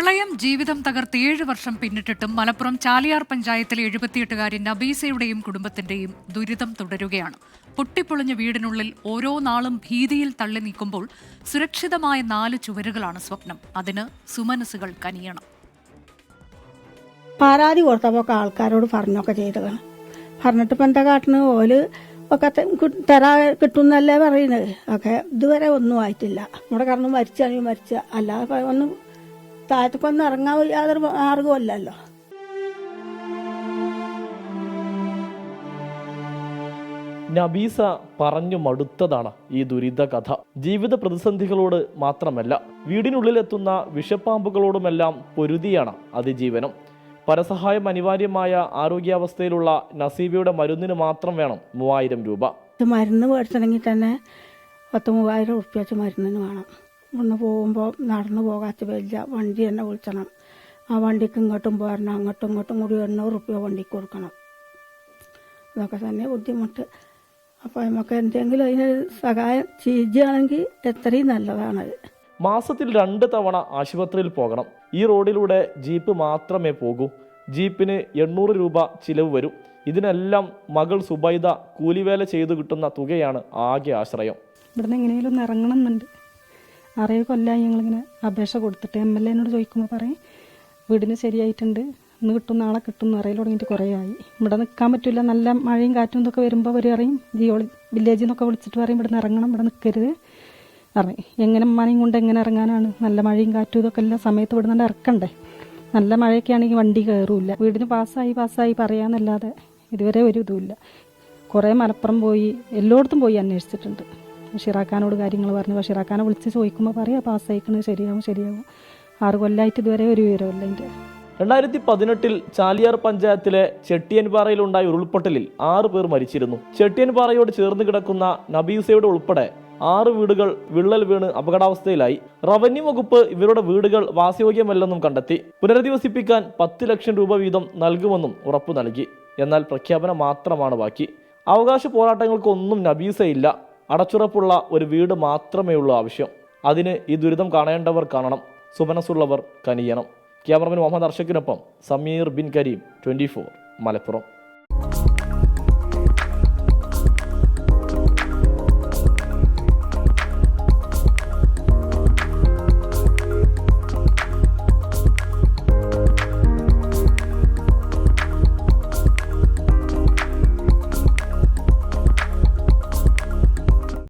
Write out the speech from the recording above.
പ്രളയം ജീവിതം തകർത്ത് ഏഴ് വർഷം പിന്നിട്ടിട്ടും മലപ്പുറം ചാലിയാർ പഞ്ചായത്തിലെ എഴുപത്തിയെട്ടുകാരി നബീസയുടെയും കുടുംബത്തിന്റെയും ദുരിതം തുടരുകയാണ്. പൊട്ടിപ്പൊളിഞ്ഞ വീടിനുള്ളിൽ ഓരോ നാളും ഭീതിയിൽ തള്ളി നീക്കുമ്പോൾ സുരക്ഷിതമായ നാല് ചുവരുകളാണ് സ്വപ്നം. അതിന് സുമനസുകൾ കനിയണം. പരാതി കൊടുത്തപ്പോൾ ആൾക്കാരോട് പറഞ്ഞൊക്കെ ചെയ്തതാണ്. പറഞ്ഞിട്ട് ഇപ്പം എന്താ കാട്ടണ്? ഓൽ ഒക്കെ തരാ കിട്ടുന്നല്ലേ പറയുന്നത് ഒക്കെ ഇതുവരെ ഒന്നും ആയിട്ടില്ല. നമ്മുടെ കാരണം മരിച്ചാണെങ്കിൽ മരിച്ച അല്ലാതെ ഒന്നും താഴത്തേക്കൊന്നും ഇറങ്ങാൻ യാതൊരു മാർഗമല്ലല്ലോ നബീസ പറഞ്ഞു മടുത്തതാണ് ഈ ദുരിത കഥ. ജീവിത പ്രതിസന്ധികളോട് മാത്രമല്ല വീടിനുള്ളിലെത്തുന്ന വിഷപ്പാമ്പുകളോടുമെല്ലാം പൊരുതിയാണ് അതിജീവനം. പരസഹായം അനിവാര്യമായ ആരോഗ്യാവസ്ഥയിലുള്ള നസീബയുടെ മരുന്നിന് മാത്രം വേണം മൂവായിരം രൂപ. മരുന്ന് മേടിച്ചണമെങ്കിൽ തന്നെ പത്ത് മൂവായിരം ഉറുപ്പ്യ മരുന്നിന് വേണം. ഒന്ന് പോകുമ്പോൾ നടന്നു പോകാത്ത വലിയ വണ്ടി തന്നെ വിളിച്ചണം. ആ വണ്ടിക്ക് ഇങ്ങോട്ടും പോരണം അങ്ങോട്ടും ഇങ്ങോട്ടും കൂടി എണ്ണൂറ് റുപ്യ വണ്ടിക്ക് കൊടുക്കണം. ഇതൊക്കെ തന്നെ ബുദ്ധിമുട്ട്. അപ്പോൾ നമുക്ക് എന്തെങ്കിലും അതിന് സഹായം ചെയ്യുകയാണെങ്കിൽ എത്രയും നല്ലതാണത് മാസത്തിൽ രണ്ട് തവണ ആശുപത്രിയിൽ പോകണം. ഈ റോഡിലൂടെ ജീപ്പ് മാത്രമേ പോകൂ. ജീപ്പിന് എണ്ണൂറ് രൂപ ചിലവ് വരും. ഇതിനെല്ലാം മകൾ സുബൈദ കൂലിവേല ചെയ്തു കിട്ടുന്ന തുകയാണ് ആകെ ആശ്രയം. ഇവിടുന്ന് എങ്ങനെയും ഒന്ന് ഇറങ്ങണം എന്നുണ്ട്. ആറേഴ് കൊല്ലമായി ഞങ്ങളിങ്ങനെ അപേക്ഷ കൊടുത്തിട്ട് എം എൽ എനോട് ചോദിക്കുമ്പോൾ പറയും വീടിന് ശരിയായിട്ടുണ്ട് ഇന്ന് കിട്ടും നാളെ കിട്ടും എന്ന് അറിയൽ തുടങ്ങിയിട്ട് കുറേ ആയി. ഇവിടെ നിൽക്കാൻ പറ്റില്ല നല്ല മഴയും കാറ്റും ഇതൊക്കെ വരുമ്പോൾ അവർ അറിയും ജിയോളി വില്ലേജിൽ നിന്നൊക്കെ വിളിച്ചിട്ട് പറയും ഇവിടെ നിന്ന് ഇറങ്ങണം ഇവിടെ നിൽക്കരുത് അറിയും എങ്ങനെ മഴയും കൊണ്ട് എങ്ങനെ ഇറങ്ങാനാണ്? നല്ല മഴയും കാറ്റും ഇതൊക്കെ എല്ലാ സമയത്ത് ഇവിടെ നിന്ന് ഇറക്കണ്ടേ? നല്ല മഴയൊക്കെ ആണെങ്കിൽ വണ്ടി കയറൂല വീടിന് പാസ്സായി പാസ്സായി പറയാന്നല്ലാതെ ഇതുവരെ ഒരു ഇതുമില്ല കുറേ മലപ്പുറം പോയി എല്ലായിടത്തും പോയി അന്വേഷിച്ചിട്ടുണ്ട്. ബഷീറാക്കാനോട് കാര്യങ്ങൾ പറഞ്ഞു. അപ്പോൾ ഷിറാക്കാനെ വിളിച്ച് ചോദിക്കുമ്പോൾ പറയാം പാസ്സായിക്കണത് ശരിയാവും ശരിയാവും. ആറ് കൊല്ലമായിട്ട് ഇതുവരെ ഒരു വിവരമല്ല എന്റെ രണ്ടായിരത്തി പതിനെട്ടിൽ ചാലിയാർ പഞ്ചായത്തിലെ ചെട്ടിയൻപാറയിലുണ്ടായ ഉരുൾപൊട്ടലിൽ ആറ് പേർ മരിച്ചിരുന്നു. ചെട്ടിയൻപാറയോട് ചേർന്ന് കിടക്കുന്ന നബീസയുടെ ഉൾപ്പെടെ ആറ് വീടുകൾ വിള്ളൽ വീണ് അപകടാവസ്ഥയിലായി. റവന്യൂ വകുപ്പ് ഇവരുടെ വീടുകൾ വാസയോഗ്യമല്ലെന്നും കണ്ടെത്തി. പുനരധിവസിപ്പിക്കാൻ പത്ത് ലക്ഷം രൂപ വീതം നൽകുമെന്നും ഉറപ്പു നൽകി. എന്നാൽ പ്രഖ്യാപനം മാത്രമാണ് ബാക്കി. അവകാശ പോരാട്ടങ്ങൾക്കൊന്നും നബീസയില്ല. അടച്ചുറപ്പുള്ള ഒരു വീട് മാത്രമേ ഉള്ളൂ ആവശ്യം. അതിന് ഈ ദുരിതം കാണേണ്ടവർ കാണണം. സുമനസ്സുള്ളവർ കനിയണം. ക്യാമറമാൻ മുഹമ്മദ് അർഷക്കിനൊപ്പം സമീർ ബിൻ കരീം ട്വന്റി മലപ്പുറം.